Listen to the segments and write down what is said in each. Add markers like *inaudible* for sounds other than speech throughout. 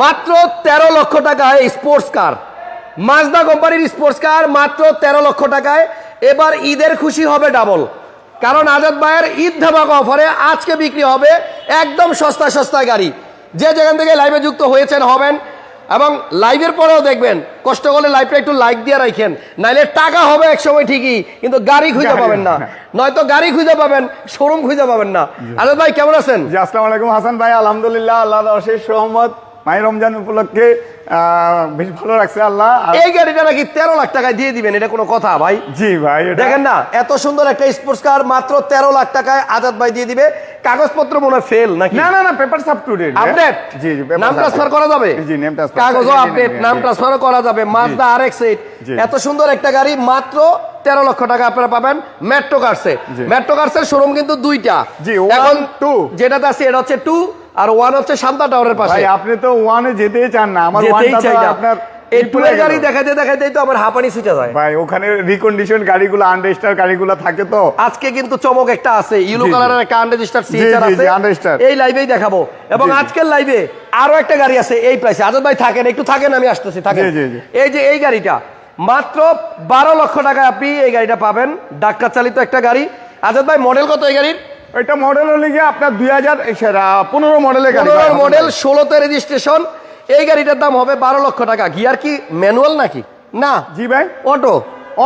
মাত্র তেরো লক্ষ টাকায় স্পোর্টস কার মাজদা কোম্পানির স্পোর্টস কার মাত্র তেরো লক্ষ টাকায়। এবার ঈদের খুশি হবে ডাবল কারণ আজাদ ভাইয়ের ঈদ ধামাকা অফারে আজকে বিক্রি হবে একদম সস্তা সস্তা গাড়ি। যে যেখান থেকে লাইভে যুক্ত হয়েছেন হবেন এবং লাইভের পরেও দেখবেন। কষ্ট করলে লাইভটা একটু লাইক দিয়ে রাখেন। নাইলে টাকা হবে এক সময় ঠিকই কিন্তু গাড়ি খুঁজে পাবেন না। নয়তো গাড়ি খুঁজে পাবেন শোরুম খুঁজে পাবেন না। আজাদ ভাই কেমন আছেন? আসসালামু আলাইকুম। হাসান ভাই আলহামদুলিল্লাহ আল্লাহ অশেষ রহমত। মাই রমজান উপলক্ষে বেশ ভালো রাখছে আল্লাহ। এই গাড়িটা নাকি তেরো লাখ টাকায় দিয়ে দিবেন এটা কোনো কথা ভাই। জি ভাই দেখেন না এত সুন্দর একটা স্পোর্টস কার মাত্র তেরো লাখ টাকায় আজাদ ভাই দিয়ে দিবে। কাগজপত্র মনে হয় ফেল নাকি? না না না পেপার টু ডেট আপডেট জি জি নাম ট্রান্সফার করা যাবে? জি নেম ট্রান্সফার কাগজও আপডেট নাম ট্রান্সফারও করা যাবে মাজদা আর এক্স জি। এত সুন্দর একটা গাড়ি মাত্র তেরো লক্ষ টাকা আপনারা পাবেন মেট্রো কার্সে মেট্রো কার্সের শোরুম কিন্তু দুইটা। জি, এখন two। যেটাতে আছে এটা হচ্ছে টু আর ওয়ান হচ্ছে শান্তা টাওয়ারের পাশে। আপনি তো ওয়ানে যেতেই চান না। আমার যেতেই চাই না। আপনার এই triple টু এর হয়ে গাড়ি গেল। দেখাইতে তো আমার হাঁপানি ছুটে যায়। ভাই ওখানে রিকন্ডিশন গাড়িগুলো আনরেজিস্টার গাড়িগুলো থাকে তো। আজকে কিন্তু চমক একটা আছে। কালারের একটা সিএচআর আছে। এই লাইভেই দেখাবো। এবং। আজকের লাইভে আরও একটা গাড়ি আছে এই প্রাইসে আজাদ ভাই থাকেন একটু থাকেন আমি আসতেছি থাকেন। এই যে এই গাড়িটা মাত্র বারো লক্ষ টাকায় আপনি এই গাড়িটা পাবেন। ডাক্তার চালিত একটা গাড়ি। আজাদ ভাই মডেল কত এই গাড়ির? ওইটা মডেল হলে গিয়ে আপনার দুই হাজার পনেরো মডেলের গাড়ি পনেরো মডেল ষোলোতে রেজিস্ট্রেশন এই গাড়িটার দাম হবে বারো লক্ষ টাকা। গিয়ার কি ম্যানুয়াল নাকি? না। জি ভাই। Auto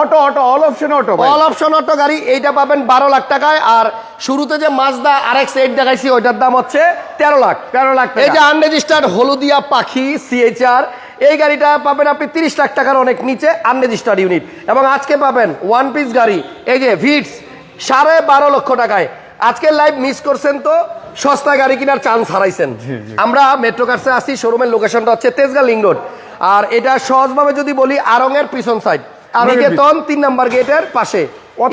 auto auto all option auto all option auto গাড়ি এইটা পাবেন বারো লাখ টাকায়। আর শুরুতে যে মাজদা আর এক্স এইট দেখাইছি ওইটার দাম হচ্ছে তেরো লাখ। 13 লাখ এই যে আনরেজিস্টার্ড হলুদিয়া পাখি সিএইচআর এই গাড়িটা পাবেন আপনি তিরিশ লাখ টাকার অনেক নিচে আনরেজিস্টার্ড ইউনিট এবং আজকে পাবেন ওয়ান পিস গাড়ি এই যে ভিটস সাড়ে বারো লক্ষ টাকায়। আজকের লাইভ মিস করছেন তো সস্তা গাড়ি কেনার চান্স হারাইছেন। আমরা মেট্রো কার্সে আসি শোরুমের লোকেশনটা হচ্ছে তেজগা লিং রোড। আর এটা সহজভাবে যদি বলি আরঙের পিছন সাইড নিকেতন তিন নাম্বার গেটের পাশে।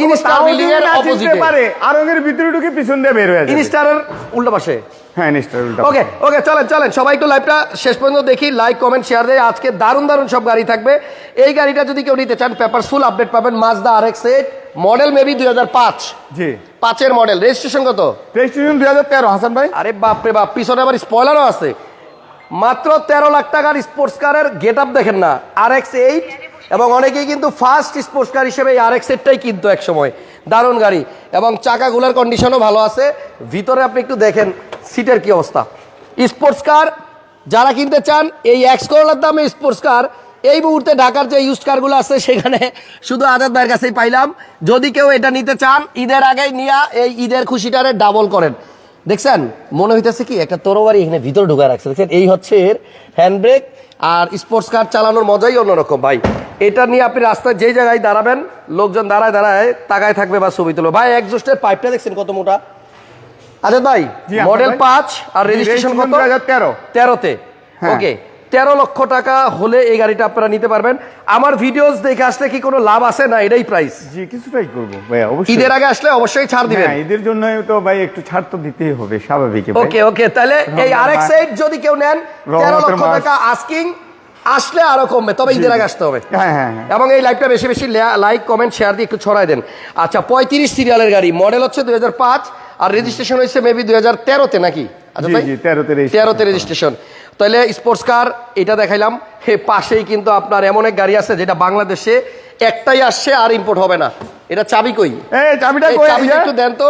ইনস্টার বিল্ডিং এর অপোজিটে পারে আরঙের ভিতরে ঢুকে পিছন দিয়ে বের হয়ে যাবে। ইনস্টারের উল্টো পাশে। হ্যাঁ নিশ্চয় উল্টা ওকে ওকে চলেন চলেন। সবাই একটু লাইভটা শেষ পর্যন্ত দেখি লাইক কমেন্ট শেয়ার দেয় আজকে দারুণ দারুণ সব গাড়ি থাকবে। এই গাড়িটা যদি কেউ নিতে চান পেপার ফুল আপডেট পাবেন। Mazda R X eight model maybe দুই হাজার পাঁচ। জি। পাঁচের মডেল। রেজিস্ট্রেশন কত? রেজিস্ট্রেশন দুই হাজার তেরো হাসান ভাই। আরে বাপরে বাপ পিছনে আবার স্পয়লারও আছে। মাত্র তেরো লাখ টাকার স্পোর্টস কারের গেট আপ দেখেন না। আর এক্স এইট এবং অনেকেই কিন্তু ফার্স্ট স্পোর্টস কার হিসেবে এই আর এক্স এইটটাই কিনতো এক সময় দারুণ গাড়ি। এবং চাকাগুলোর কন্ডিশনও ভালো আছে। ভিতরে আপনি একটু দেখেন সিটের কি অবস্থা। স্পোর্টস কার যারা কিনতে চান এই এক্স করোলার দামে স্পোর্টস কার এই মুহূর্তে ঢাকার যে ইউজ কারগুলো আছে সেখানে শুধু আজাদ ভাইয়ের কাছেই পাইলাম। যদি কেউ এটা নিতে চান ঈদের আগেই নিয়া এই ঈদের খুশিটারে ডাবল করেন। দেখছেন? মনে হইতেছে কি একটা তরবারি এখানে ভিতরে ঢুকায় রাখছে। দেখছেন? এই হচ্ছে এর হ্যান্ড ব্রেক আর স্পোর্টস কার চালানোর মজাই অন্যরকম। ভাই এটা নিয়ে আপনি রাস্তায় যেই জায়গায় দাঁড়াবেন লোকজন দাঁড়ায় দাঁড়ায় তাকায় থাকবে বা ছবি তুলবে। ভাই একজোস্টের পাইপটা দেখছেন কত মোটা? আজাদ ভাই মডেল পাঁচ আর রেজিস্ট্রেশন কত তেরো। তেরোতে। হ্যাঁ। ওকে তেরো লক্ষ টাকা হলে এই গাড়িটা আপনারা নিতে পারবেন। আমার ভিডিওস দেখে আসলে কি কোনো লাভ আছে না? এটাই প্রাইস জি কিছুটাই করব। ভাই অবশ্যই। ঈদের আগে আসলে অবশ্যই ছাড় দিবেন। হ্যাঁ ঈদের জন্য তো ভাই একটু ছাড় তো দিতেই হবে স্বাভাবিক ওকে ওকে তাহলে এই রমজান আর এক্স মাস। এইট যদি কেউ নেন তেরো লক্ষ টাকা আস্কিং আসলে আরও কমবে তবে ঈদের আগে আসতে হবে। হ্যাঁ হ্যাঁ এবং এই লাইভটা বেশি বেশি লাইক কমেন্ট শেয়ার দিয়ে একটু ছড়াই দেন। আচ্ছা পঁয়ত্রিশ সিরিয়ালের গাড়ি মডেল হচ্ছে দুই হাজার পাঁচ আর রেজিস্ট্রেশন হয়েছে মেবি দুই হাজার তেরোতে নাকি? আচ্ছা জি, ভাই? জি, 13 তে তেরোতে রেজিস্ট্রেশন তাহলে স্পোর্টস কার এটা দেখাইলাম। হে পাশেই কিন্তু আপনার এমন এক গাড়ি আছে যেটা বাংলাদেশে একটাই আসছে আর ইম্পোর্ট হবে না। এটা চাবি কই? চাবিটা চাবিটা একটু দেন তো।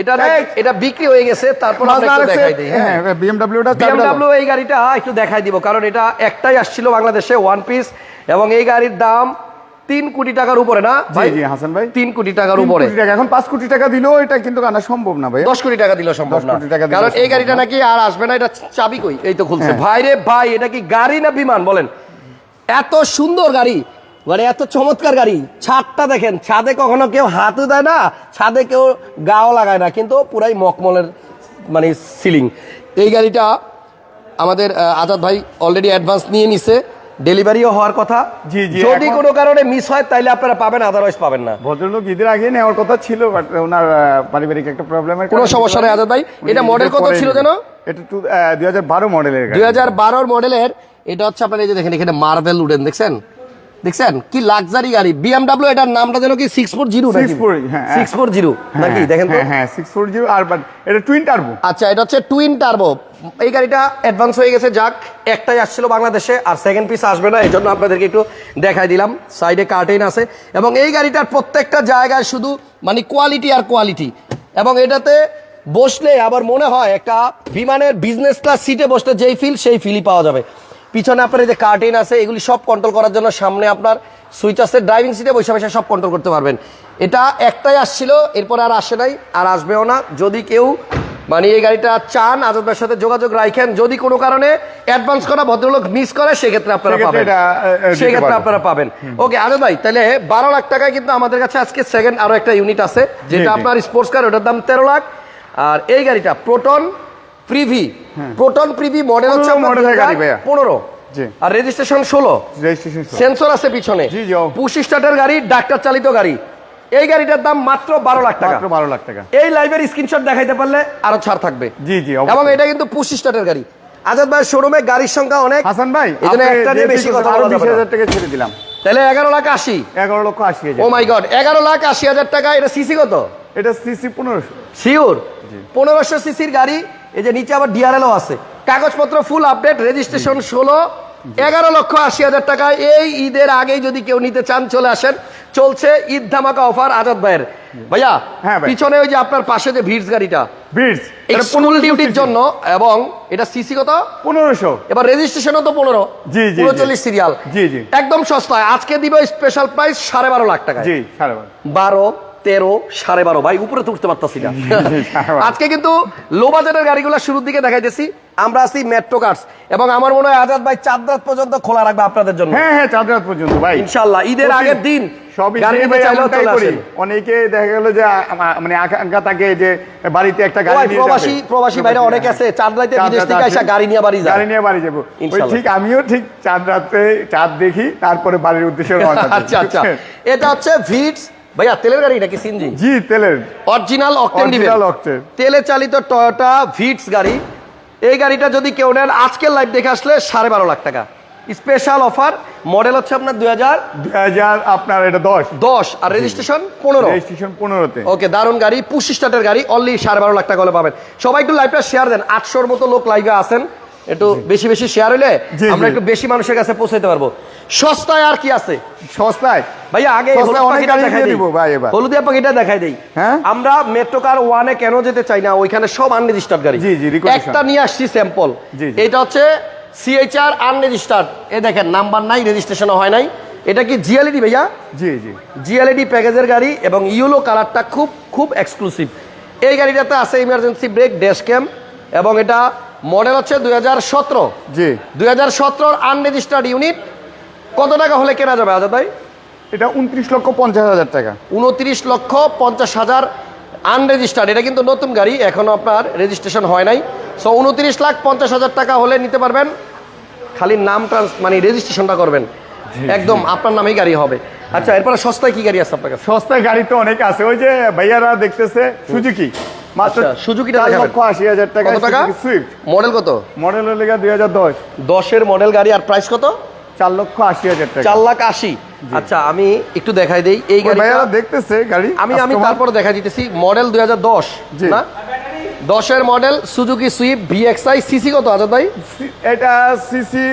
এটা এটা বিক্রি হয়ে গেছে তারপর দেখাই দিই হ্যাঁ। হ্যাঁ বিএমডব্লিউটা বিএমডাব্লিউ এই গাড়িটা একটু দেখাই দিব কারণ এটা একটাই আসছিল বাংলাদেশে ওয়ান পিস এবং এই গাড়ির দাম তিন কোটি টাকার উপরে না ভাই? জি হাসান ভাই। তিন কোটি টাকার উপরে। টাকা, এখন পাঁচ কোটি টাকা দিলেও এটা কিন্তু আনা সম্ভব না ভাই। দশ কোটি টাকা দিল সম্ভব না। কারণ এই গাড়িটা নাকি আর আসবে না এটা চাবি কই? এই তো খুলছে। হ্যাঁ। ভাই রে ভাই এটা কি গাড়ি না বিমান? বলেন। এত সুন্দর গাড়ি মানে এত চমৎকার গাড়ি। ছাদটা দেখেন ছাদে কখনো কেউ হাতও দেয় না ছাদে কেউ গাও লাগায় না কিন্তু পুরাই মকমলের মানে সিলিং। এই গাড়িটা আমাদের আজাদ ভাই অলরেডি অ্যাডভান্স নিয়ে নিছে। ডেলিভারিও হওয়ার কথা। জি, জি, যদি কোনো কারণে মিস হয় তাহলে আপনারা পাবেন আদারওয়াইজ পাবেন না। ভদ্রলোক ঈদের আগে নেওয়ার কথা ছিল বাট ওনার পারিবারিক একটা প্রবলেমের কোনো সমস্যা নেই আজাদ ভাই। এটা মডেল কত ছিল যেন এটা দুই হাজার বারো মডেলের গাড়ি। দুই হাজার বারোর মডেলের এটা হচ্ছে আপনার এই যে দেখেন এখানে মার্বেল উডেন দেখছেন? দেখছেন? কি লাক্সারি গাড়ি। বিএমডব্লিউ এটার নামটা যেন কি সিক্স ফোর জিরো 640, হ্যাঁ, সিক্স ফোর জিরো নাকি? হ্যাঁ, দেখেন তো। হ্যাঁ হ্যাঁ সিক্স ফোর জিরো আর এটা টুইন টার্বো আচ্ছা এটা হচ্ছে টুইন টার্বো এই গাড়িটা অ্যাডভান্স হয়ে গেছে যাক একটাই আসছিল বাংলাদেশে আর সেকেন্ড পিস আসবে না এই জন্য আপনাদেরকে একটু দেখাই দিলাম। সাইডে কার্টেন আছে। এবং এই গাড়িটার প্রত্যেকটা জায়গায় শুধু মানে কোয়ালিটি আর কোয়ালিটি এবং এটাতে বসলে আবার মনে হয় একটা বিমানের বিজনেস ক্লাস সিটে বসলে যেই ফিল সেই ফিলই পাওয়া যাবে। পিছনে আপনার যে কার্টেন আছে এগুলি সব কন্ট্রোল করার জন্য সামনে আপনার সুইচ আছে ড্রাইভিং সিটে বসে বসে সব কন্ট্রোল করতে পারবেন। এটা একটাই আসছিল এরপর আর আসে নাই আর আসবেও না। যদি কেউ মানে এই গাড়িটা চান আজবের সাথে যোগাযোগ রাখেন যদি কোনো কারণে অ্যাডভান্স করা ভদ্রলোক মিস করে সেক্ষেত্রে আপনারা পাবেন। সেক্ষেত্রে আপনারা পাবেন। ওকে আজব ভাই তাহলে বারো লাখ টাকায় কিন্তু আমাদের কাছে আজকে সেকেন্ড আরও একটা ইউনিট আছে যেটা আপনার স্পোর্টস কার ওটার দাম তেরো লাখ। আর এই গাড়িটা Proton Preve Proton Preve model হচ্ছে মডেলের গাড়ি ভাইয়া। পনেরো। জি। আর রেজিস্ট্রেশন ষোলো। রেজিস্ট্রেশন সেন্সর আছে পিছনে। জি, জি, পুশ স্টার্টের গাড়ি ডাক্তার চালিত গাড়ি। এই গাড়িটার দাম মাত্র বারো লাখ টাকা। মাত্র বারো লাখ টাকা। এই লাইভের স্ক্রিনশট দেখাইতে পারলে আরও ছাড় থাকবে। জি জি এবং এটা কিন্তু পুশ স্টার্টের গাড়ি। আজাদ ভাই শোরুমে গাড়ির সংখ্যা অনেক। হাসান ভাই আপনি একটা নিয়ে বেশি কথা আরও বলা যাবে টাকা ছেড়ে দিলাম। তাহলে এগারো লাখ আশি। এগারো লক্ষ আশি ও মাই গড এগারো লাখ আশি হাজার টাকা। এটা সিসি কত? এটা সিসি পনেরোশো। শিওর পনেরোশো সিসির গাড়ি এই যে নিচে আবার ডিআরএলও আছে। কাগজপত্র ফুল আপডেট রেজিস্ট্রেশন ষোলো এগারো লক্ষ আশি হাজার টাকা এই ঈদের আগেই যদি কেউ নিতে চান চলে আসেন। চলছে ঈদ ধামাকা অফার আজাদ ভাইয়ের। ভাইয়া হ্যাঁ পিছনে ওই যে আপনার পাশে যে ভিড়স গাড়িটা। বিটস এক্সক্লুসিভ ডিউটির জন্য এবং এটা সিসি কত? পনেরোশো। এবার রেজিস্ট্রেশনও তো পনেরো। জি, জি। উনচল্লিশ সিরিয়াল জি, জি। একদম সস্তায়। আজকে দিব স্পেশাল প্রাইস সাড়ে বারো লাখ টাকা জি সাড়ে বারো। বারো তেরো সাড়ে বারো। ভাই উপরে তো উঠতে পারতাছি না। *laughs* আজকে কিন্তু লো বাজেটের গাড়িগুলো শুরুর দিকে দেখাইতেছি। আমরা আছি মেট্রো কার্স এবং আমার মনে হয় আজাদ ভাই চার রাত পর্যন্ত খোলা রাখবে আপনাদের জন্য। হ্যাঁ হ্যাঁ চাঁদ রাত পর্যন্ত ভাই। ইনশাল্লাহ ঈদের আগের দিন সব গাড়ি ঈদে নিতে ভাই চাইলেও এমনটাই চলে করি। আসেন। অনেকে দেখা গেল যে মানে আকাঙ্ক্ষা থাকে যে বাড়িতে একটা গাড়ি প্রবাসী প্রবাসী ভাইরা অনেক আছে চাঁদ রাইতে বিদেশ থেকে আসা গাড়ি নিয়ে বাড়ি গাড়ি নিয়ে বাড়ি যাব। ওই ঠিক আমিও ঠিক চাঁদ রাতে চাঁদ দেখি তারপরে বাড়ির উদ্দেশ্যে আচ্ছা আচ্ছা। *laughs* এটা হচ্ছে ভিটস ভাইয়া তেলের গাড়ি নাকি সিনজি জি তেলের। অরিজিনাল অকটেন দিবেন octane। তেলে চালিত টয়োটা ভিটস গাড়ি। এই গাড়িটা যদি কেউ নেন আজকের লাইভ দেখে আসলে সাড়ে বারো লাখ টাকা। স্পেশাল অফার মডেল হচ্ছে আপনার দুই হাজার দুই হাজার আপনার এটা দশ। দশ। আর রেজিস্ট্রেশন পনেরো। রেজিস্ট্রেশন পনেরোতে। ওকে দারুণ গাড়ি। পুশি স্টার্টের গাড়ি অনলি সাড়ে বারো লাখ টাকা হলে পাবেন। সবাই একটু লাইভটা শেয়ার দেন। আটশোর মতো লোক লাইভে আসেন একটু বেশি বেশি শেয়ার হলে আমরা একটু বেশি মানুষের কাছে পৌঁছাতে পারব। সস্তায় আর কি আছে? সস্তায়? ভাইয়া আগে। হলুদিয়া পাখিটা দেখাই দেই। হ্যাঁ? আমরা মেট্রো কার ওয়ানে কেন যেতে চাই না ওইখানে সব আনরেজিস্টার্ড গাড়ি। জি, জি, একটা নিয়ে আসছি স্যাম্পল। এটা হচ্ছে সিএইচআর আনরেজিস্টার্ড এ দেখেন নাম্বার নাই রেজিস্ট্রেশনও হয় নাই। এটা কি জিএলইডি ভাইয়া? জি জি। জিএলইডি প্যাকেজের গাড়ি এবং ইউলো কালারটা খুব খুব এক্সক্লুসিভ এই গাড়িটাতে আছে ইমার্জেন্সি ব্রেক ড্যাশ ক্যাম এবং এটা মডেল হচ্ছে দুই হাজার সতেরো। জি। দুই হাজার সতেরোর আনরেজিস্টার্ড ইউনিট কত টাকা হলে কেনা যাবে আজাদ ভাই? এটা উনত্রিশ লক্ষ পঞ্চাশ হাজার টাকা। উনত্রিশ লক্ষ পঞ্চাশ হাজার আনরেজিস্টার্ড এটা কিন্তু নতুন গাড়ি এখনও আপনার রেজিস্ট্রেশন হয় নাই। সো উনত্রিশ লাখ পঞ্চাশ হাজার টাকা হলে নিতে পারবেন। খালি নাম ট্রান্স মানে রেজিস্ট্রেশনটা করবেন। একদম আপনার নামেই গাড়ি হবে। আচ্ছা এরপরে সস্তায় কি গাড়ি আছে আপনার কাছে? সস্তায় গাড়ি তো অনেক আছে। ওই যে ভাইয়ারা দেখতেছে সুজুকি। মাত্র আচ্ছা, সুজুকিটা দেখাবেন। টাকা কত টাকা? সুইফট মডেল কত? হলে গাড়ি আর প্রাইস কত? চার লক্ষ আশি হাজার টাকা। লাখ আশি। আচ্ছা আমি একটু দেখাই দেই। এই গাড়িটা দেখতেছে গাড়ি আমি আমি। তারপরে দেখা দিতেছি। মডেল দুই হাজার দশ জি। না? দশের model Suzuki Swift VXI CC কত আজাদ ভাই? এটা সিসি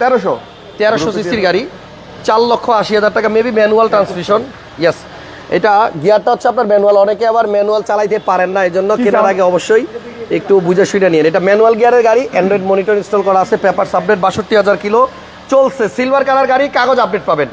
তেরোশো। তেরোশো সিসির গাড়ি। চার লক্ষ আশি হাজার টাকা মেবি ম্যানুয়াল ট্রান্সমিশন ইয়েস এটা গিয়ারটা হচ্ছে আপনার ম্যানুয়াল অনেকে আবার ম্যানুয়াল চালাইতে পারেন না এই জন্য কেনার আগে অবশ্যই একটু বুঝে শুনে নিন এটা ম্যানুয়াল গিয়ারের গাড়ি অ্যান্ড্রয়েড মনিটর ইনস্টল করা আছে পেপার আপডেট বাষট্টি হাজার কিলো চলছে। সিলভার কালার গাড়ি কাগজ আপডেট পাবেন।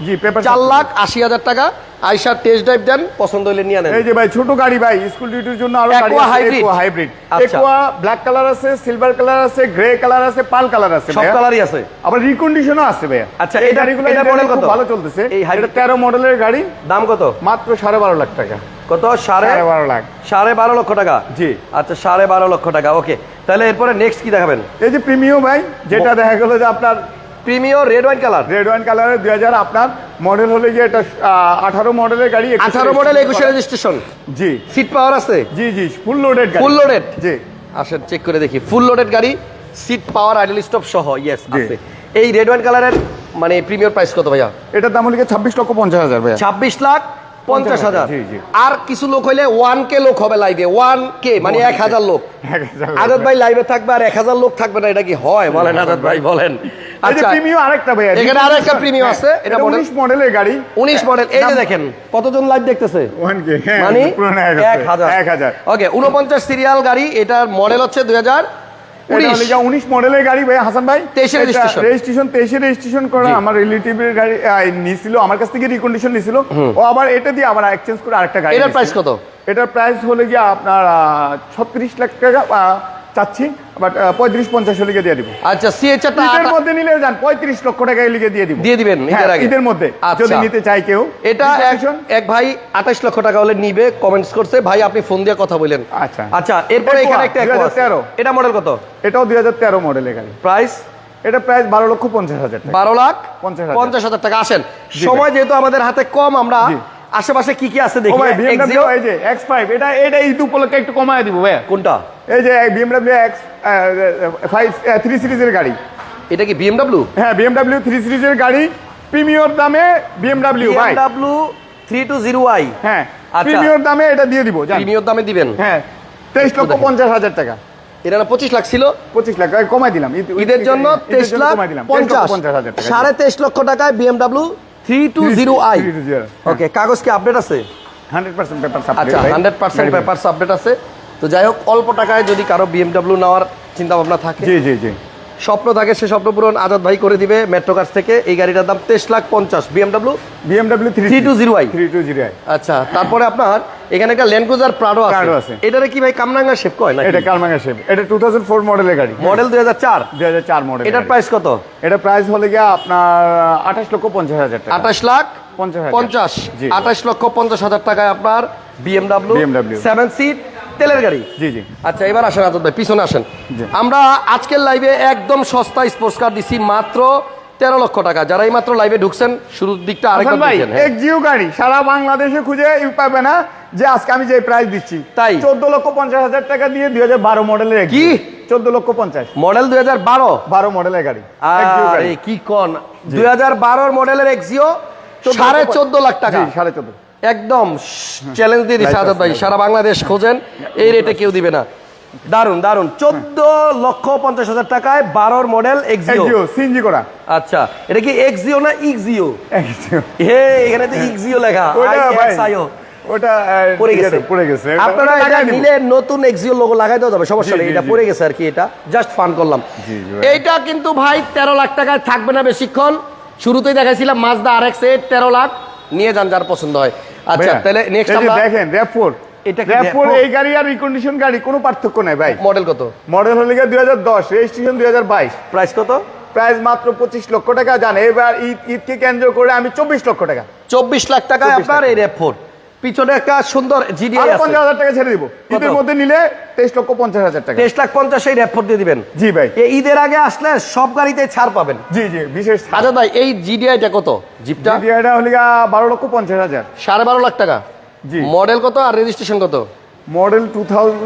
চার লাখ আশি হাজার টাকা। আইসার টেস্ট ড্রাইভ দেন পছন্দ হলে নিয়ে নেন। এই যে ভাই ছোট গাড়ি ভাই স্কুল ডিউটির জন্য আরও গাড়ি আছে hybrid। Hybrid. Aqua black colour আছে সিলভার কালার আছে গ্রে কালার আছে পাল কালার আছে সব কালারই আছে। আবার রিকন্ডিশনও আছে ভাইয়া। আচ্ছা, এই গাড়িগুলো এটা খুব কত? ভালো চলতেছে। এই hybrid- তেরো মডেলের গাড়ি। দাম কত? মাত্র সাড়ে বারো লাখ টাকা। কত? সাড়ে? সাড়ে বারো লাখ। সাড়ে বারো লক্ষ টাকা? জি। আচ্ছা সাড়ে বারো লক্ষ টাকা ওকে তাহলে এরপরে নেক্সট কি দেখাবেন? এই যে প্রিমিয়াম ভাই যেটা দেখা গেল যে আপনার premier red wine colour? Red wine কালারের দুই হাজার আপনার মডেল হলে গিয়ে এটা আঠারো মডেলের গাড়ি 21 আঠারো মডেল একুশে রেজিস্ট্রেশন জি। সিট পাওয়ার আছে? জি জি ফুল লোডেড ফুল লোডেড জি। আসেন চেক করে দেখি। ফুল লোডেড গাড়ি সিট পাওয়ার আইডল স্টপ সহ ইয়েস। আছে। এই রেড ওয়াইন কালারের মানে প্রিমিয়ার প্রাইস কত ভাইয়া? এটার দাম হলে ছাব্বিশ লক্ষ পঞ্চাশ হাজার ভাইয়া। ছাব্বিশ লাখ পঞ্চাশ হাজার। আর কিছু লোক হইলে ওয়ান কে লোক হবে লাইভে ওয়ান কে মানে *laughs* এক হাজার লোক। আজাদ ভাই লাইভে থাকবে আর এক হাজার লোক থাকবে না এটা কি হয়? বলেন আজাদ ভাই বলেন। আচ্ছা, মডেলের গাড়ি। 19 মডেল এই যে দেখেন কতজন লাইভ দেখতেছে? 1k মানে 1000 1000 ওকে 49 সিরিয়াল গাড়ি এটার মডেল হচ্ছে 2000 উনিশ। মডেলের গাড়ি ভাই হাসান ভাই। 23 রেজিস্ট্রেশন তেইশে রেজিস্ট্রেশন করা আমার রিলেটিভের গাড়ি নিয়েছিল আমার কাছ থেকে রিকন্ডিশন নিয়েছিল ও আবার এটা দিয়ে আবার এক্সচেঞ্জ করে আরেকটা গাড়ি এটার প্রাইস কত? এটার প্রাইস হলে গিয়ে আপনার ছত্রিশ লাখ টাকা চাচ্ছি বাট পঁয়ত্রিশ পঞ্চাশ লিখে দিয়ে দিব। আচ্ছা সিএচআরটা ঈদের মধ্যে নিলে যান পঁয়ত্রিশ লক্ষ টাকা লিখে দিয়ে দিব। দিয়ে দিবেন ঈদের হ্যাঁ, মধ্যে আচ্ছা। যদি নিতে চাই কেউ। এটা এক Registration? এক ভাই আঠাশ লক্ষ টাকা হলে নিবে কমেন্টস করছে ভাই আপনি ফোন দিয়ে কথা বলেন। আচ্ছা। আচ্ছা এরপরে এখানে একটা। 2013 এটা মডেল কত? এটাও দুই হাজার তেরো মডেলের গাড়ি প্রাইস এটা প্রায় বারো লক্ষ পঞ্চাশ হাজার টাকা। বারো লাখ? পঞ্চাশ হাজার। টাকা। আসেন। সময় যেহেতু আমাদের হাতে কম আমরা। আশেপাশে কি কি আছে দেখি। বিএমডব্লিউ এই যে এক্স ফাইভ এটা এটা ঈদ উপলক্ষে একটু কমায় দিব ভাই কোনটা? এই যে বিএমডব্লিউ এক্স ফাইভ থ্রি সিরিজের গাড়ি। এটা কি বিএমডব্লিউ হ্যাঁ বিএমডব্লিউ থ্রি সিরিজের গাড়ি প্রিমিয়র দামে বিএমডব্লিউ ভাই। BMW three two zero I হ্যাঁ আচ্ছা। প্রিমিয়র দামে এটা দিয়ে দিব প্রিমিয়র দামে দিবেন? হ্যাঁ তেইশ লক্ষ দেখেন। পঞ্চাশ হাজার টাকা। এটা না পঁচিশ লাখ ছিল? পঁচিশ লাখ কমাই দিলাম। ঈদ- ঈদের জন্য তেইশ লাখ 23 পঞ্চাশ। হাজার সাড়ে তেইশ লক্ষ টাকায় BMW three two zero I 320 okay কাগজ কি আপডেট আছে? হান্ড্রেড পার্সেন্ট পেপার আচ্ছা হান্ড্রেড পার্সেন্ট পেপার আপডেট আছে। তো যাই হোক অল্প টাকায় যদি কারও বিএমডাব্লিউ নেওয়ার চিন্তা ভাবনা থাকে জি জি জি। স্বপ্ন থাকে সে স্বপ্ন পূরণ আজাদ ভাই করে দিবে মেট্রো কার্স থেকে। এই গাড়িটার দাম তেইশ লাখ পঞ্চাশ। BMW BMW three 320i three two zero I আচ্ছা তারপরে আপনার এখানে একটা ল্যান্ডক্রুজার প্রাডো Prado আছে। এটারে কি ভাই কামরাঙ্গা শেপ কয় নাকি? এটা কালমাঙ্গা শেপ এটা টু থাউজেন্ড ফোর মডেলের গাড়ি। মডেল দুই হাজার চার? দুই হাজার চার মডেল এটার প্রাইস কত? এটা প্রাইস হলে গিয়ে আপনার আঠাশ লক্ষ পঞ্চাশ হাজার টাকা। আঠাশ লাখ পঞ্চাশ হাজার। পঞ্চাশ। জি। আঠাশ লক্ষ পঞ্চাশ হাজার টাকায় আপনার বিএমডাব্লিউ BMW সেভেন সিট তেলের গাড়ি? জি জি। আচ্ছা এবার আসেন আজাদ ভাই পিছনে আসেন। আমরা আজকের লাইভে একদম সস্তা স্পোর্টস কার দিছি মাত্র তেরো লক্ষ টাকা। যারা এই মাত্র লাইভে ঢুকছেন শুরুর দিকটা আরেকবার দেখেন হ্যাঁ। এক জিও গাড়ি সারা বাংলাদেশে খুঁজে পাবে না যে আজকে আমি যে প্রাইস দিচ্ছি। তাই? চোদ্দ লক্ষ পঞ্চাশ হাজার টাকা দিয়ে দুই হাজার বারো মডেলের কি? চোদ্দ লক্ষ পঞ্চাশ। মডেল দুই হাজার বারো? বারো মডেলের গাড়ি। কি কন। দুই হাজার বারোর মডেলের এক্সিও সাড়ে চোদ্দ লাখ টাকা। সাড়ে চোদ্দ। একদম চ্যালেঞ্জ দিয়ে দিচ্ছে আজাদ ভাই। সারা বাংলাদেশ খোঁজেন এই রেটে কেউ দিবে না। দারুণ দারুণ চোদ্দ লক্ষ পঞ্চাশ হাজার টাকায় বারোর মডেল এক্সিও সিনজি করা। আচ্ছা এটা কি এক্সিও না ইক্সিও হে এখানে তো ইক্সিও লেখা। ওটা ভাই, ওটা পড়ে গেছে। পড়ে গেছে। আপনারা এটা নিলে নতুন এক্সিও লোগো লাগাই দেওয়া যাবে সমস্যা নেই এটা। পড়ে গেছে আর কি এটা। জাস্ট ফান করলাম। এইটা কিন্তু ভাই তেরো লাখ টাকায় থাকবে না বেশিক্ষণ। শুরুতেই দেখাইছিলাম মাজদা আর এক্স তেরো লাখ। নিয়ে যান যার পছন্দ হয়। আচ্ছা তাহলে নেক্সট আমরা দেখেন এটা কি র্যাপোর Rav4? এই গাড়ি আর রিকন্ডিশন গাড়ি কোনো পার্থক্য নাই ভাই। মডেল কত? মডেল হলে গিয়ে দুই হাজার দশ রেজিস্ট্রেশন দুই হাজার বাইশ। প্রাইস কত? প্রাইস মাত্র পঁচিশ লক্ষ টাকা জান। এবার ঈদ ঈদকে কেন্দ্র করে আমি চব্বিশ লক্ষ টাকা। চব্বিশ লাখ টাকা আপনার এই র্যাপ ফোর পিছনে একটা সুন্দর জিডিআই আছে। পঞ্চাশ হাজার টাকা ছেড়ে দিব। ঈদের মধ্যে নিলে তেইশ লক্ষ পঞ্চাশ হাজার টাকা। তেইশ লাখ পঞ্চাশ এই র্যাপ দিয়ে দিবেন। জি ভাই। এই ঈদের আগে আসলে সব গাড়িতে ছাড় পাবেন। জি জি বিশেষ আচ্ছা ভাই এই জিডিআইটা কত? জিপটা? এটা হলে গিয়ে বারো লক্ষ পঞ্চাশ হাজার। সাড়ে বারো লাখ টাকা? জি। মডেল কত আর রেজিস্ট্রেশন কত? Model two thousand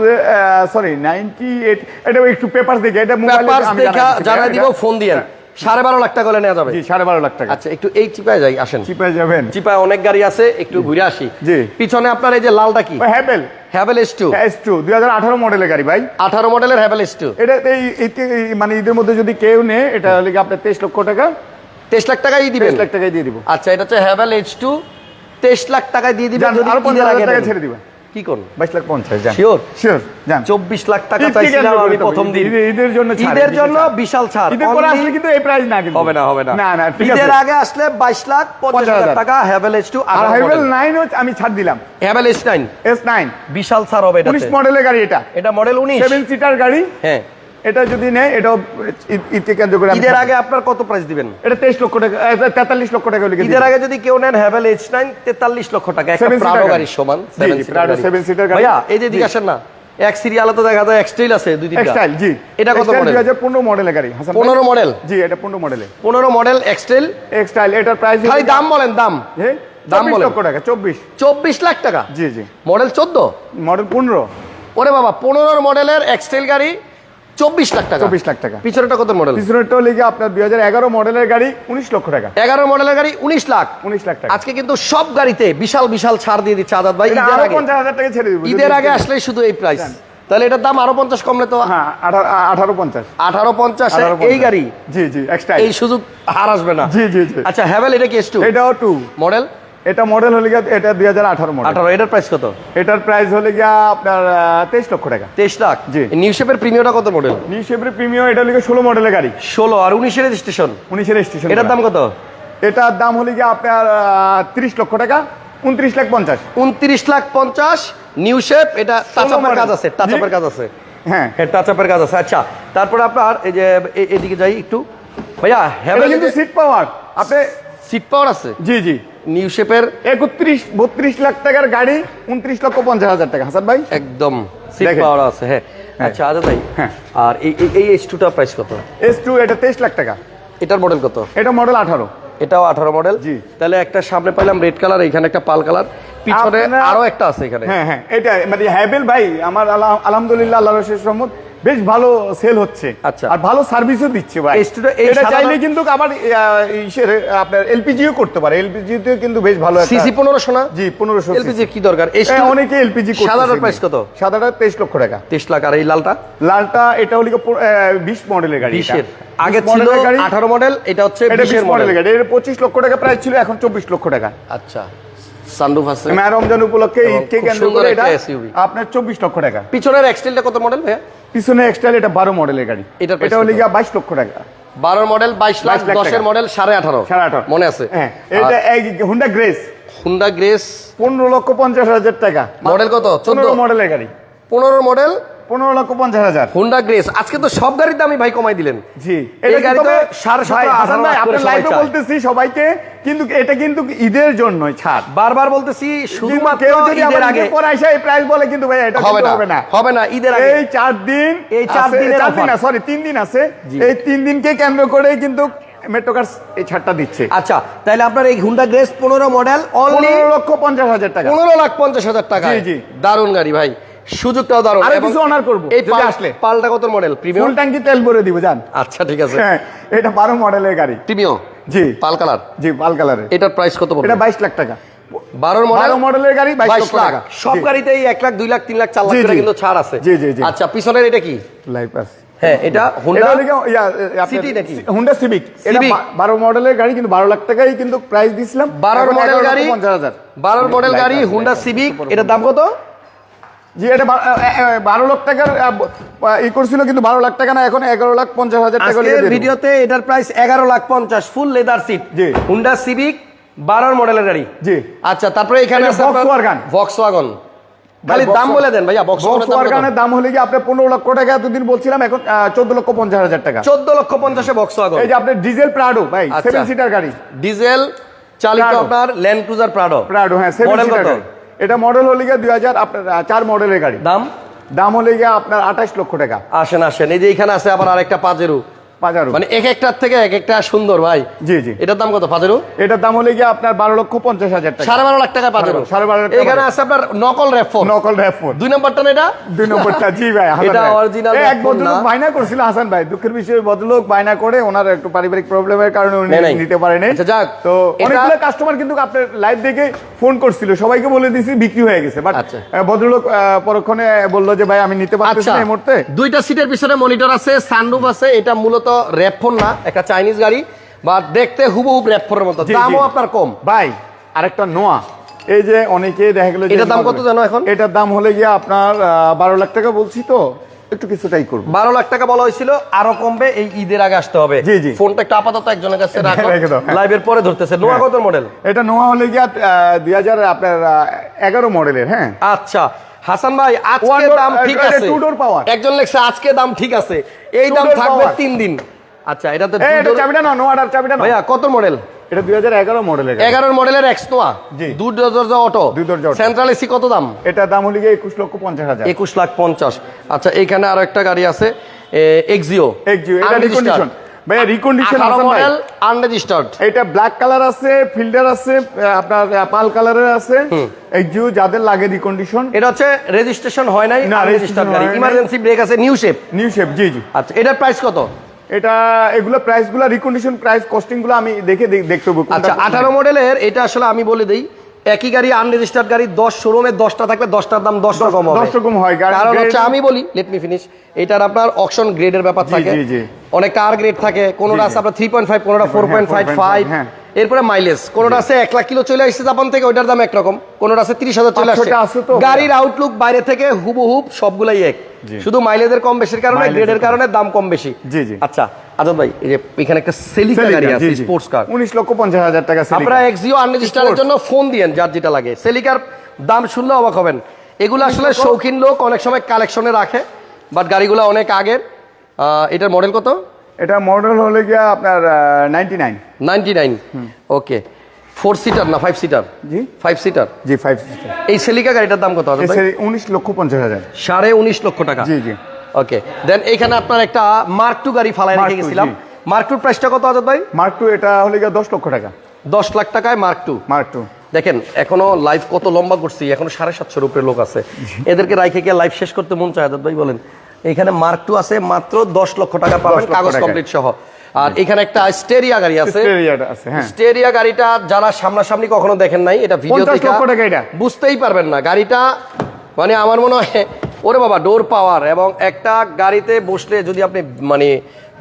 sorry ninety eight. এটা একটু পেপার দেখে এটা মোবাইলে পেপারস আমি জানাই দিব ফোন দিয়ে সাড়ে বারো লাখ টাকা হলে নেওয়া যাবে। সাড়ে বারো লাখ টাকা। আচ্ছা একটু এই চিপায় যাই আসেন। চিপায় যাবেন। চিপায় অনেক গাড়ি আছে একটু ঘুরে আসি। জি। পিছনে আপনার এই যে লালটা কি? Haval Haval S two S two দুই হাজার আঠারো মডেলের গাড়ি ভাই। আঠারো মডেলের হ্যাভেল এস টু এটা এই মানে ঈদের মধ্যে যদি কেউ নেয় এটা হলে আপনার তেইশ লক্ষ টাকা। তেইশ লাখ টাকাই দিবেন? তেইশ লাখ টাকায় দিয়ে দিব। আচ্ছা এটা হচ্ছে হ্যাভেল এইচ টু তেইশ লাখ টাকায় দিয়ে দিবেন আরও পঞ্চাশ টাকা ছেড়ে দিবেন। কি কোন বাইশ লাখ পঞ্চাশ যান। Sure? শিওর যান। চব্বিশ লাখ টাকা চাইছিলাম আমি প্রথম দিন। ঈদের- জন্য ঈদের জন্য বিশাল ছাড়। ঈদের পরে আসলে কিন্তু এই প্রাইস না কিন্তু। হবে না হবে না। না না ঠিক ঈদের আগে আসলে বাইশ লাখ পঞ্চাশ পঞ্চাশ হাজার হাজার। টাকা হ্যাভেল এইচ টু আর হাইভেল নাইন আমি ছাড় দিলাম। Haval H nine S nine বিশাল ছাড় হবে এটা মডেলের গাড়ি এটা। এটা মডেল উনিশ। সেভেন সিটার গাড়ি। হ্যাঁ। এটা যদি নেয় এটাও ঈদকে কেন্দ্র করে ঈদের আগে আপনার কত প্রাইস দিবেন? এটা তেইশ লক্ষ টাকা তেতাল্লিশ লক্ষ টাকা ঈদের আগে যদি কেউ নেন হ্যাভেল এইচ নাইন তেতাল্লিশ লক্ষ টাকা একটা প্রাডো গাড়ির সমান seven জি, গাড়ি। এই যে দিকে আসেন না এক সিরিয়ালে তো দেখা যায় এক্সট্রেল আছে দুই তিনটা। এক্সটাইল জি। এটা কত মডেল দুই হাজার পনেরো মডেলের গাড়ি হাসান ভাই। পনেরো মডেল জি এটা পনেরো মডেলে পনেরো মডেল এক্সট্রেল এক্সটাইল এটার প্রাইস খালি দাম বলেন দাম। দাম দাম বলেন। লক্ষ টাকা চব্বিশ। চব্বিশ লাখ টাকা? জি জি। মডেল চোদ্দ? মডেল পনেরো। ওরে বাবা পনেরো মডেলের এক্সটেল গাড়ি চব্বিশ লাখ টাকা। 24 লাখ টাকা। পিছনেটা কত মডেল পিছনেরটা গিয়ে আপনার দুই হাজার এগারো মডেলের গাড়ি উনিশ লক্ষ টাকা। এগারো মডেলের গাড়ি উনিশ লাখ। উনিশ লাখ টাকা। আজকে কিন্তু সব গাড়িতে বিশাল বিশাল ছাড় দিয়ে দিচ্ছে আজাদ ভাই ঈদের আগে। পঞ্চাশ হাজার টাকা ছেড়ে দিব ঈদের আগে আসলেই শুধু এই প্রাইস তাহলে এটার দাম আরও পঞ্চাশ কমলে তো? হ্যাঁ আঠারো পঞ্চাশ। আঠারো পঞ্চাশ এই গাড়ি? জি জি এক্সট্রা এই সুযোগ আর আসবে না। জি জি জি। আচ্ছা হ্যাভেল এটা কি এস টু এটাও টু মডেল এটা মডেল হলে গিয়ে এটা দুই হাজার আঠারো মডেল আঠারো এটার প্রাইস কত? এটার প্রাইস হলে গিয়া আপনার তেইশ লক্ষ টাকা। তেইশ লাখ? জি। নিউ শেপের প্রিমিয়মটা কত মডেল নিউ শেপের প্রিমিয়াম এটা হলে ষোলো মডেলের গাড়ি। ষোলো আর উনিশের রেজিস্ট্রেশন উনিশের স্টেশন এটার দাম কত? এটার দাম হলে গিয়ে আপনার তিরিশ লক্ষ টাকা উনত্রিশ লাখ পঞ্চাশ। উনত্রিশ লাখ পঞ্চাশ নিউ শেপ এটা টাচ আপের কাজ আছে টাচ আপের কাজ আছে। হ্যাঁ। হ্যাঁ টাচ আপের কাজ আছে আচ্ছা। তারপরে আপনার এই যে এদিকে যাই একটু। ভাইয়া হ্যাভেল কিন্তু সিট পাওয়ার আপনি সিট পাওয়ার আছে? জি জি। নিউ শেপের একত্রিশ বত্রিশ লাখ টাকার গাড়ি উনত্রিশ লক্ষ পঞ্চাশ হাজার টাকা। হাসান ভাই? একদম সিট পাওয়ার আছে হ্যাঁ। আচ্ছা আচ্ছা ভাই হ্যাঁ। আর এই এই- এই এইচ টুটা প্রাইস কত? এস টু এটা তেইশ লাখ টাকা। এটার মডেল কত? এটা মডেল আঠারো। এটাও আঠারো মডেল জি। তাহলে একটা সামনে পাইলাম রেড কালার এখানে একটা পাল কালার পিছনে আরও একটা আছে এখানে। হ্যাঁ হ্যাঁ এটা মানে হ্যাভেল ভাই আমার আলহাম- আলহামদুলিল্লাহ আল্লাহ রশেষ রহমত বেশ ভালো সেল হচ্ছে। আচ্ছা। আর ভালো সার্ভিসও দিচ্ছে ভাই। এই এই এটা সাদা- চাইলে কিন্তু আবার আহ, ইসের, আপনার এলপিজিও করতে পারে। এলপিজিতে কিন্তু বেশ ভালো একটা সিসি পনেরোশো না? জি পনেরোশো এলপিজি কি দরকার? অনেকে এলপিজি সাদাটার প্রাইস কত? সাদাটা তেইশ লক্ষ টাকা। তেইশ লাখ। আর এই লালটা? লালটা এটা হলো বিশ মডেলের গাড়ি এটা। আগে ছিল আঠারো মডেল এটা হচ্ছে এটা বিশ বিশের মডেল। মডেলের গাড়ি। এর পঁচিশ লক্ষ টাকা প্রাইস ছিল এখন চব্বিশ লক্ষ টাকা। আচ্ছা। সানরুফ আছে। মায়ের রমজান উপলক্ষে ঈদকে কেন্দ্র করে এটা আপনার চব্বিশ লক্ষ টাকা। পিছনের এক্সটেলটা কত মডেল ভাইয়া? পিছনের এক্সটেল এটা বারো মডেলের গাড়ি। এটা এটা হলে? গিয়া বাইশ লক্ষ টাকা। বারোর মডেল বাইশ লাখ 22 দশের মডেল সাড়ে আঠারো। সাড়ে আঠারো। মনে আছে? হ্যাঁ এটা এই হুন্ডা গ্রেস হুন্ডা গ্রেস পনেরো লক্ষ পঞ্চাশ হাজার টাকা। মডেল কত? চোদ্দ? মডেলের গাড়ি। পনেরো মডেল পনেরো লক্ষ পঞ্চাশ হাজার। হুন্ডা গ্রেস আজকে তো সব গাড়ির দামই ভাই কমাই দিলেন। জি এই গাড়ি তো ভাই- সাড়ে ভাই, হাসান ভাই, আপনার লাইভে বলতেছি সবাইকে কিন্তু এটা কিন্তু ঈদের জন্যই ছাড়। বারবার বলতেছি শুধুমাত্র ঈদের আগে। পর এই প্রাইস বলে কিন্তু ভাই এটা হবে না হবে না। হবে না ঈদের আগে। এই চার দিন এই চার দিনের চার দিন না সরি তিন দিন আছে। এই তিন দিনকে কেন্দ্র করে কিন্তু মেট্রো কার্স এই ছাড়টা দিচ্ছে। আচ্ছা তাহলে আপনার এই হুন্ডা গ্রেস পনেরো মডেল পনেরো লক্ষ পঞ্চাশ হাজার টাকা। পনেরো লাখ পঞ্চাশ হাজার টাকা জি, জি। দারুণ গাড়ি ভাই। সুযোগটাও দারুণ। আরও কিছু honor করব, এই আসলে। পালটা কত মডেল প্রিমিয়াম ফুল ট্যাঙ্কি তেল ভরে দিব জান। আচ্ছা ঠিক আছে। হ্যাঁ এটা বারো মডেলের গাড়ি। প্রিমিয়াম জি। পাল কালার জি পাল কালারের এটার প্রাইস কত পড়বে? এটা বাইশ লাখ টাকা। বারোর মডেল মডেলের গাড়ি বাইশ বাইশ লাখ। সব গাড়িতেই এক লাখ দুই লাখ তিন লাখ চার লাখ জি, করে জি। কিন্তু ছাড় আছে। জি, জি, জি। আচ্ছা পিছনের এটা কি? লাইফ আছে হ্যাঁ এটা হুন্ডা নাকি? হুন্ডা সিভিক এটা Civic। বা- বারো মডেলের গাড়ি কিন্তু বারো লাখ টাকাই কিন্তু প্রাইস দিছিলাম। বারোর এখন মডেল গাড়ি? পঞ্চাশ হাজার। বারোর মডেল গাড়ি হুন্ডা সিভিক এটার দাম কত? জি এটা বারো লাখ টাকার ই করছিল কিন্তু বারো লাখ টাকা না এখন এগারো লাখ পঞ্চাশ হাজার টাকা। ভিডিওতে এটার প্রাইস এগারো লাখ পঞ্চাশ ফুল লেদার সিট জি। হুন্ডা সিভিক বারোর মডেলের গাড়ি। জি। আচ্ছা তারপরে এখানে। ভক্স ওয়াগন খালি দাম বলে দেন ভাইয়া ভক্স ওয়ার্গানের দাম হলে কি আপনার পনেরো লক্ষ টাকা এতদিন বলছিলাম এখন চোদ্দ লক্ষ পঞ্চাশ হাজার টাকা। চোদ্দ লক্ষ পঞ্চাশে ভক্স ওয়াগন এই যে আপনার ডিজেল প্রাডো ভাই আচ্ছা। সেভেন সিটার গাড়ি। ডিজেল চালিত আপনার ল্যান্ড ক্রুজার প্রাডো প্রাডো হ্যাঁ সেভেন সিটার এটা মডেল হলে গিয়ে দুই হাজার আপনার চার মডেলের গাড়ি। দাম? দাম হলে গিয়ে আপনার আঠাশ লক্ষ টাকা। আসেন আসেন। এই যে এখানে আছে আবার আরেকটা পাজেরু। মানে এক একটার থেকে এক একটা সুন্দর ভাই। জি জি। এটার দাম কত পাজেরু? এটার দাম হলে গিয়ে আপনার বারো লক্ষ পঞ্চাশ হাজার টাকা। সাড়ে বারো লাখ টাকা পাজেরু। সাড়ে বারো লাখ এখানে আছে আপনার নকল র্যাপ নকল র্যাপ দুই নম্বরটা না এটা? দুই নম্বরটা জি ভাই হাসান এটা ভাই। এক ভদ্রলোক বায়না করছিল হাসান ভাই। দুঃখের বিষয়ে ভদ্রলোক বায়না করে ওনার একটু পারিবারিক প্রবলেমের কারণে উনি। নিতে পারেনি। আচ্ছা, যাক। তো অনেকগুলো কাস্টমার কিন্তু আপনার লাইভ দেখে ফোন করছিল। সবাইকে বলে দিছি বিক্রি হয়ে গেছে। বাট আচ্ছা। ভদ্রলোক পরক্ষণে বলল যে ভাই আমি নিতে পারতেছি আচ্ছা। না এই মুহূর্তে। দুইটা সিটের পিছনে মনিটর আছে সানরুফ আছে এটা মূলত র্যাপ ফোন না একটা চাইনিজ গাড়ি বা দেখতে হুবহুব র্যাপ ফোনের মতো। দামও আপনার কম। ভাই আরেকটা নোয়া। এই যে অনেকে দেখা গেল এটার দাম কত জানো এখন? এটার দাম হলে গিয়ে আপনার বারো লাখ টাকা বলছি তো একটু কিছুটাই করব। বারো লাখ টাকা বলা হয়েছিল আরও কমবে এই ঈদের আগে আসতে হবে। জি, জি। ফোনটা একটু আপাতত একজনের কাছে রাখো। রেখে দাও, হ্যাঁ। লাইভের পরে ধরতেছে। নোয়া কত মডেল এটা নোয়া হলে গিয়ে দুই হাজার আপনার এগারো মডেলের হ্যাঁ। আচ্ছা। হাসান ভাই আজকে দাম ঠিক আছে। একজন লেখছে আজকে দাম ঠিক আছে। এই দাম থাকবে তিন দিন। আচ্ছা এটা চাবিটা না নোয়াটার চাবিটা না ভাইয়া কত মডেল এটা দুই হাজার এগারো মডেলের গাড়ি। এগারোর মডেলের এক্স নোয়া। দুই দরজা অটো দুই দরজা সেন্ট্রাল এসি কত দাম? এটার দাম হলে গিয়ে একুশ লক্ষ পঞ্চাশ হাজার। একুশ লাখ পঞ্চাশ। আচ্ছা এখানে আরও একটা গাড়ি আছে এক্সিও এক্সিও এটা ভাইয়া রিকন্ডিশন আছে মডেল আনরেজিস্টার্ড এটা ব্ল্যাক কালার আছে ফিল্টার আছে আপনার পাল কালারের আছে। এই যাদের লাগে রিকন্ডিশন এটা হচ্ছে রেজিস্ট্রেশন হয় নাই না, registration গাড়ি। ইমার্জেন্সি ব্রেক আছে নিউ শেপ নিউ শেপ জি জি। আচ্ছা এটার প্রাইস কত? এটা এগুলো প্রাইসগুলো রিকন্ডিশন প্রাইস কস্টিংগুলো আমি দেখে দেখতে আচ্ছা আঠারো মডেলের এটা আসলে আমি বলে দিই একই গাড়ি আনরেজিস্টার্ড গাড়ি দশ শোরুমে দশটা থাকবে দশটার দাম দশ রকম দশ রকম হয়, কারণ হচ্ছে আমি বলি লেট মি ফিনিশ এটার আপনার অকশন গ্রেডের ব্যাপার থাকে। অনেকটা আর গ্রেড থাকে কোনোটা আছে আপনার থ্রি পয়েন্ট ফাইভ কোনোটা ফোর পয়েন্ট ফাইভ ফাইভ। এরপরে মাইলেজ কোনোটা আছে এক লাখ কিলো চলে আসছে জাপান থেকে ওইটার দাম একরকম কোনোটা আছে তিরিশ হাজার চলে আসছে। গাড়ির আউটলুক বাইরে থেকে হুবহুব সবগুলাই এক। শুধু মাইলেজের কম বেশির কারণে গ্রেডের কারণে দাম কম বেশি। জি, জি। আচ্ছা আজাদ ভাই এই যে এখানে একটা সেলিকা গাড়ি আছে স্পোর্টস কার উনিশ লক্ষ পঞ্চাশ হাজার টাকা Celica। আপনারা এক্সিও আনরেজিস্টারের জন্য ফোন দিয়েন যার যেটা লাগে। সেলিকার দাম শুনলে অবাক হবেন। এগুলো আসলে শৌখিন লোক অনেক সময় কালেকশনে রাখে বাট গাড়িগুলো অনেক আগের। এটার মডেল কত? এটা মডেল হলে গিয়া আপনার ninety nine ninety nine okay four seater না ফাইভ সিটার জি। ফাইভ সিটার জি ফাইভ সিটার এই সেলিকা গাড়িটার দাম কত আজাদ উনিশ লক্ষ পঞ্চাশ হাজার। সাড়ে উনিশ লক্ষ টাকা। জি জি। ওকে দেন এখানে আপনার একটা মার্ক টু গাড়ি ফালাই রেখে গেছিলাম মার্ক টুর প্রাইসটা কত আজাদ ভাই? মার্ক টু এটা হলে গিয়া দশ লক্ষ টাকা। দশ লাখ টাকায় মার্ক টু মার্ক টু দেখেন এখনও লাইভ কত লম্বা করছি এখনও সাড়ে সাতশোর উপরে লোক আছে। এদেরকে রাইখে গিয়ে লাইভ শেষ করতে মন চায় আজাদ ভাই বলেন। এখানে মার্ক টু আছে মাত্র দশ লক্ষ টাকা পাবেন কাগজ। কমপ্লিট সহ। আর এখানে একটা স্টেরিয়া গাড়ি আছে। আছে হ্যাঁ। স্টেরিয়া গাড়িটা যারা সামনাসামনি কখনো দেখেন নাই এটা ভিডিও 50 লক্ষ টাকা এটা। বুঝতেই পারবেন না। গাড়িটা মানে আমার মনে হয় ওরে বাবা ডোর পাওয়ার এবং একটা গাড়িতে বসলে যদি আপনি মানে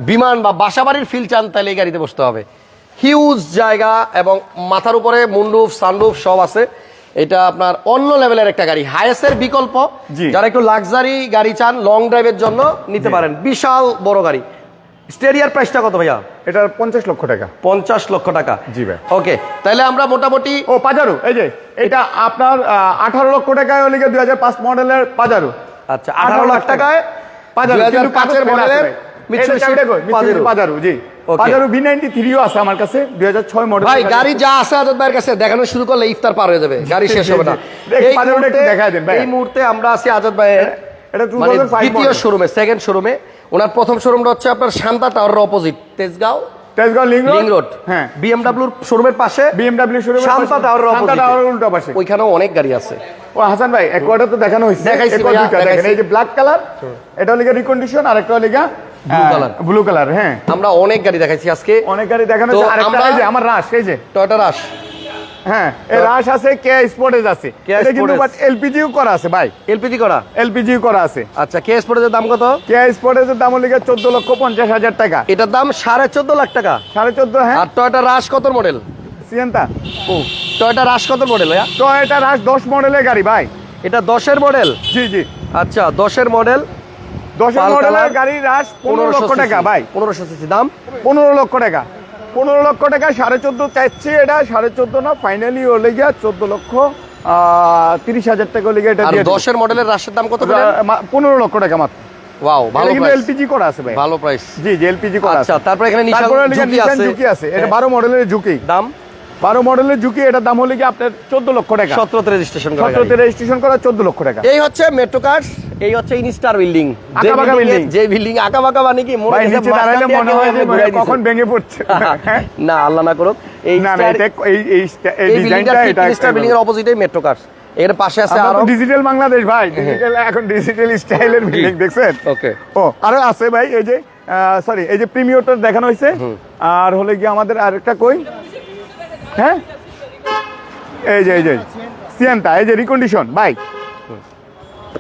বিমান বা বাসাবাড়ির ফিল চান তাহলে এই গাড়িতে বসতে হবে। হিউজ জায়গা এবং মাথার উপরে মুন্ডুফ সানরুফ সব আছে। এটা আপনার অন্য লেভেলের একটা গাড়ি হায়েস্টের বিকল্প। যারা একটু লাক্সারি গাড়ি চান লং ড্রাইভের জন্য নিতে পারেন। বিশাল বড় গাড়ি। স্টেরিয়ার প্রাইসটা কত ভাইয়া? এটা পঞ্চাশ লক্ষ টাকা। পঞ্চাশ লক্ষ টাকা। জি ভাই। ওকে তাহলে আমরা মোটামুটি ও পাজারো এই যে এটা আপনার আঠারো লক্ষ টাকায় হলে দুই হাজার পাঁচ মডেলের পাজারো। আচ্ছা আঠারো লাখ টাকায় পাজারো কিন্তু পাঁচের মডেলের ভাই। Mitsubishi এই যে চাবিটা কই? Mitsubishi Pajero। পাজারো। জি। পাজারো বি নাইনটি থ্রিও আছে আমার কাছে দুই হাজার ছয় মডেল ভাই গাড়ি যা আছে আজাদ ভাইয়ের কাছে দেখানো শুরু করলে ইফতার পার হয়ে যাবে। গাড়ি শেষ হবে না। দেখ, এই পাজারোটা একটু মুহূর্তে দেখায় দেন, ভাই। এই মুহূর্তে আমরা আছি আজাদ ভাইয়ের এটা মানে 2005 দ্বিতীয় শোরুমে সেকেন্ড শোরুমে ওনার প্রথম শোরুমটা হচ্ছে আপনার শান্তা টাওয়ারের opposite Tejgaon. Tejgaon link link road. হ্যাঁ। বিএমডাব্লিউর শোরুমের পাশে। বিএমডব্লিউ শোরুম শান্তা শান্তা উল্টা পাশে। ওইখানেও অনেক গাড়ি আছে। ও হাসান ভাই একোয়াটা তো দেখানো হয়েছে। দেখাইছি দেখেন এই যে ব্ল্যাক কালার এটা হলো রিকন্ডিশন আর একটা হলো ব্লু কালার ব্লু কালার হ্যাঁ। আমরা অনেক গাড়ি দেখাইছি আজকে। অনেক গাড়ি দেখানো হয়েছে। আর একটা এই যে আমার রাশ এই যে। টয়টা রাশ হ্যাঁ রাশ আছে কে স্পোর্টেজ আছে। এটা কিন্তু বাট এলপিজিও করা আছে ভাই। এলপিজি করা? এলপিজিও করা আছে। আচ্ছা কে স্পোর্টের দাম কত? কে স্পোর্টেজের দাম হলে চোদ্দ লক্ষ পঞ্চাশ হাজার টাকা। এটার দাম সাড়ে চোদ্দ লাখ টাকা। সাড়ে চোদ্দ হ্যাঁ। আর টয়টা রাশ কত মডেল ও টয়টা রাশ কত মডেল ভাইয়া? তো এটা রাশ দশ মডেলের গাড়ি ভাই। এটা দশের মডেল জি জি। আচ্ছা দশের মডেল দশের মডেলের গাড়ি রাশ পনেরো লক্ষ টাকা ভাই। পনেরোশো সিসি দাম? পনেরো লক্ষ টাকা। পনেরো লক্ষ টাকা সাড়ে চোদ্দ চাইছে এটা সাড়ে চোদ্দ না ফাইনালি হলে গিয়া চোদ্দ লক্ষ আহ, তিরিশ হাজার টাকা হলে গিয়া এটা দশের মডেলের রাশের দাম কত পনেরো লক্ষ টাকা মাত্র। ওয়াও ভালো প্রাইস এলপিজি করা আছে ভাই। ভালো প্রাইস জি জি এলপিজি করা আছে। আচ্ছা তারপরে এখানে নিশান ঝুঁকি আছে। আছে। এটা হ্যাঁ। বারো মডেলের ঝুঁকি। দাম? বারো মডেলের ঝুঁকি এটার দাম হলে কি আপনার চোদ্দ লক্ষ টাকা? সতেরোতে রেজিস্ট্রেশন করা সতেরোতে রেজিস্ট্রেশন করা চোদ্দ লক্ষ টাকা। এই হচ্ছে মেট্রো কার্স এই হচ্ছে ইনস্টার বিল্ডিং আঁকাবাঁকা। যে বিল্ডিং আঁকা বাঁকা মানে কি? মনে নিচে দাঁড়াইলে মনে হয় যে কখন ভেঙে পড়ছে। হ্যাঁ? না আল্লাহ না করুক এই না এটা এই ডিজাইনটা এটা ইনস্টার বিল্ডিং এর অপোজিটে মেট্রো কার্স এর পাশে আছে আরও ডিজিটাল বাংলাদেশ ভাই। ডিজিটাল এখন ডিজিটাল স্টাইলের বিল্ডিং দেখছেন? ওকে ও আরও আছে ভাই এই যে সরি এই যে প্রিমিয়রটা দেখানো হয়েছে। আর হলে কি আমাদের আরেকটা কই? হ্যাঁ? এই যে এই যে সিয়ান্তা এই যে রিকন্ডিশন ভাই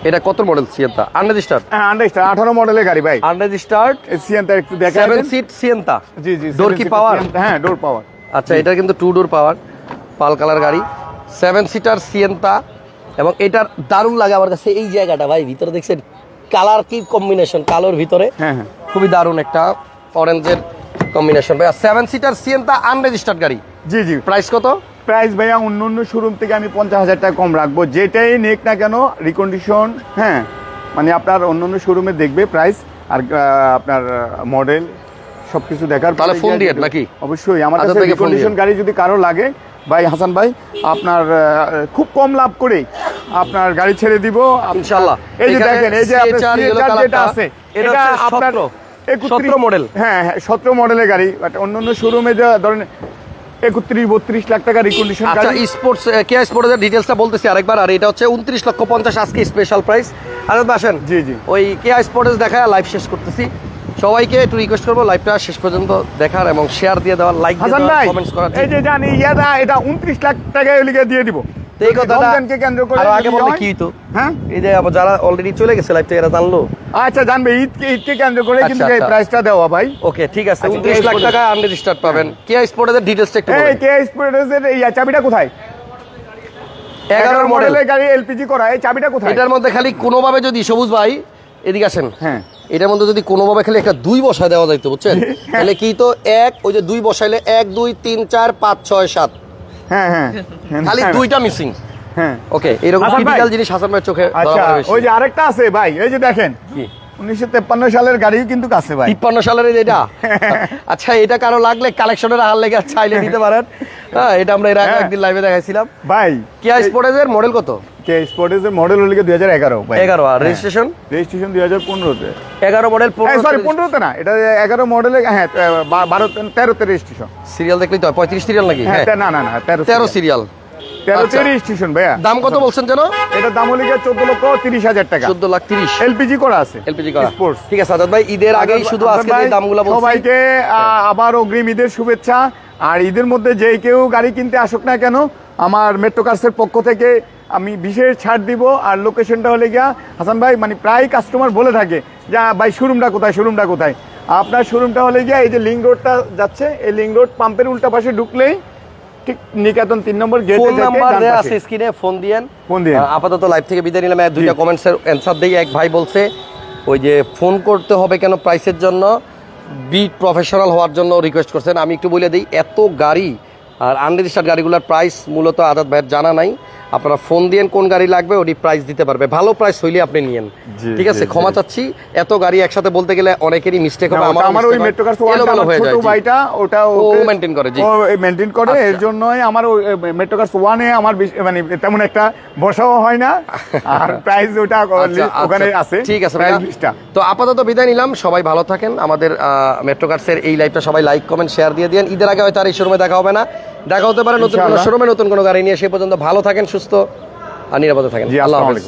এটা কত মডেল সিয়েন্তা আনরেজিস্টার্ড আন্ডারস্টার আঠারো মডেলের গাড়ি ভাই আনরেজিস্টার্ড সিয়ান্তা একটু দেখা সেভেন সিট সিয়েন্তা জি জি ডোর কি পাওয়ার হ্যাঁ ডোর পাওয়ার আচ্ছা এটা কিন্তু two door power pearl colour গাড়ি। সেভেন সিটার সিয়েন্তা এবং এটার দারুণ লাগে আমার কাছে এই জায়গাটা ভাই ভিতরে দেখছেন? কালার কি কম্বিনেশন কালোর ভিতরে? হ্যাঁ হ্যাঁ। খুবই দারুণ একটা অরেঞ্জের কম্বিনেশন ভাই সেভেন সিটার সিয়েন্তা আনরেজিস্টার্ড গাড়ি। জি জি প্রাইস কত প্রাইস ভাইয়া অন্য অন্য শোরুম থেকে আমি পঞ্চাশ হাজার টাকা কম রাখব যেটাই নেক না কেন রিকন্ডিশন হ্যাঁ মানে আপনার অন্য অন্য শোরুমে দেখবে প্রাইস আর আপনার মডেল সব কিছু দেখার পরে তাহলে ফোন দেখবে। নাকি? অবশ্যই আমার আচ্ছা, কাছে রিকন্ডিশন গাড়ি যদি কারও লাগে ভাই হাসান ভাই আপনার খুব কম লাভ করে আপনার গাড়ি ছেড়ে দিব ইনশাআল্লাহ। এই যে দেখেন এই যে আপনার যেটা আছে এটা আপনার সতেরো। সতেরো মডেল হ্যাঁ হ্যাঁ সতেরো মডেলের গাড়ি বাট অন্য অন্য শোরুমে যা ধরেন একত্রিশ বত্রিশ লাখ টাকা রিকন্ডিশন আচ্ছা স্পোর্টস কে স্পোর্টসের ডিটেইলসটা বলতেছি আরেকবার আর এটা হচ্ছে উনত্রিশ লক্ষ পঞ্চাশ আজকে স্পেশাল প্রাইস আর আসেন। জি, জি। ওই কে স্পোর্টস দেখা লাইভ শেষ করতেছি। সবাইকে একটু রিকোয়েস্ট করব লাইভটা শেষ পর্যন্ত দেখার এবং শেয়ার দিয়ে দেওয়ার লাইক কমেন্টস করার এই যে জানি ইয়াদা এটা উনত্রিশ লাখ টাকা লিখে দিয়ে দিব। তো এই কথাটা কেন্দ্র করে আরও আগে যদি বললে কি হতো হ্যাঁ? এই যে আবার যারা অলরেডি চলে গেছে লাইভ থেকে এরা জানলো। আচ্ছা জানবে। ঈদকে ঈদকে কেন্দ্র করে আচ্ছা, কিন্তু এই আচ্ছা। প্রাইসটা দেওয়া ভাই। ওকে ঠিক আছে। উনত্রিশ KI লাখ Sports- টাকা আনরেজিস্টার্ড পাবেন। কে স্পোর্টসের ডিটেলসটা একটু বলেন। কে স্পোর্টসের এই চাবিটা কোথায়? এগারো মডেলের গাড়ি এলপিজি করা এই চাবিটা কোথায়? এটার মধ্যে খালি কোনোভাবে যদি সবুজ ভাই এদিকে আসেন। হ্যাঁ। এটার মধ্যে যদি কোনোভাবে খালি একটা দুই বসায় দেওয়া যাইতো বুঝছেন? *laughs* তাহলে কি তো এক ওই যে দুই বসাইলে এক দুই তিন চার পাঁচ ছয় সাত। হ্যাঁ হ্যাঁ। *laughs* খালি হ্যাঁ, দুইটা মিসিং হ্যাঁ। ওকে এরকম হাসান জিনিস হাসান ভাই চোখে আচ্ছা ওই যে আরেকটা আছে ভাই। এই যে দেখেন কি? উনিশশো তেপ্পান্ন সালের গাড়িও কিন্তু আছে ভাই। তিপ্পান্ন সালের এটা? *laughs* আচ্ছা এটা কারও লাগলে কালেকশনের হার লেগে চাইলে দিতে পারেন। *laughs* হ্যাঁ এটা আমরা এর আগে। একদিন লাইভে দেখাইছিলাম। ভাই কিয়া স্পোর্টেজের মডেল কত? স্পোর্টসের মডেল হলো দুই হাজার এগারো এগারো আর রেজিস্ট্রেশন রেজিস্ট্রেশন দুই হাজার পনেরোতে। এগারো মডেল সরি পনেরোতে না এটা এগারো মডেলে হ্যাঁ বা- বারো তেরোতে রেজিস্ট্রেশন সিরিয়াল দেখলেই তো হয়, পঁয়ত্রিশ সিরিয়াল নাকি? হ্যাঁ হ্যাঁ। না না না তেরো তেরো সিরিয়াল তেরোতে। রেজিস্ট্রেশন ভাইয়া। দাম কত বলছেন যেন? এটার দাম হলো চোদ্দ লক্ষ তিরিশ হাজার টাকা। চোদ্দ লাখ তিরিশ। এলপিজি করা আছে। এলপিজি করা। স্পোর্টস ঠিক আছে আজাদ ভাই ঈদের আগেই শুধু আজকে দামগুলো বলছি। সবাইকে আহ, আবার অগ্রিম ঈদের শুভেচ্ছা। আর ঈদের মধ্যে যে কেউ গাড়ি কিনতে আসুক না কেন আমার মেট্রো কার্সের পক্ষ থেকে আমি বিশেষ ছাড় দিব আর লোকেশনটা হলে গিয়া হাসান ভাই মানে প্রায় কাস্টমার বলে থাকে যে "আহ, ভাই শোরুমটা কোথায়? শোরুমটা কোথায়? আপনার শোরুমটা হলে গিয়া এই যে লিঙ্ক রোডটা যাচ্ছে এই লিঙ্ক রোড পাম্পের উল্টা পাশে ঢুকলেই ঠিক নিকেতন তিন নম্বর গেট ফোন নাম্বার দেওয়া আছে। স্ক্রিনে ফোন দিয়েন। ফোন দিয়েন। আপাতত লাইভ থেকে বিদায় নিলাম। এক দুইটা কমেন্টসের অ্যান্সার দিই এক ভাই বলছে ওই যে ফোন করতে হবে কেন প্রাইসের জন্য? বিট প্রফেশনাল হওয়ার জন্য রিকোয়েস্ট করছেন। আমি একটু বলে দিই এত গাড়ি আর আনরেজিস্টার্ড গাড়িগুলোর প্রাইস মূলত আদাত ভাইয়ের জানা নাই। আপনারা ফোন দিয়েন কোন গাড়ি লাগবে ওটি প্রাইস দিতে পারবে। ভালো প্রাইস হইলে আপনি নিয়েন। ঠিক আছে? ক্ষমা চাচ্ছি। এত গাড়ি একসাথে বলতে গেলে অনেকেরই মিস্টেক হবে আমার আমার ওই। মেট্রো কার্স এলোমেলো হয়ে যায় ভাইটা ওটা ও maintain করে, জি। ও মেনটেন করে আচ্ছা। এর জন্যই আমার ওই মেট্রো কার্স ওয়ানে আমার মানে তেমন একটা বসাও হয় না। আর প্রাইস ওটা আচ্ছা, ওখানে আচ্ছা, আছে ঠিক আছে তো আপাতত বিদায় নিলাম সবাই ভালো থাকেন। আমাদের মেট্রো কার্সের এই লাইভটা সবাই লাইক কমেন্ট শেয়ার দিয়ে দিন ঈদের আগে হয়তো আর এই শোরুমে দেখা হবে না। দেখা হতে পারে নতুন কোনো। শোরুমে নতুন কোনো গাড়ি নিয়ে। সেই পর্যন্ত ভালো থাকেন সুস্থ আর নিরাপদে থাকেন। আল্লাহ হাফেজ।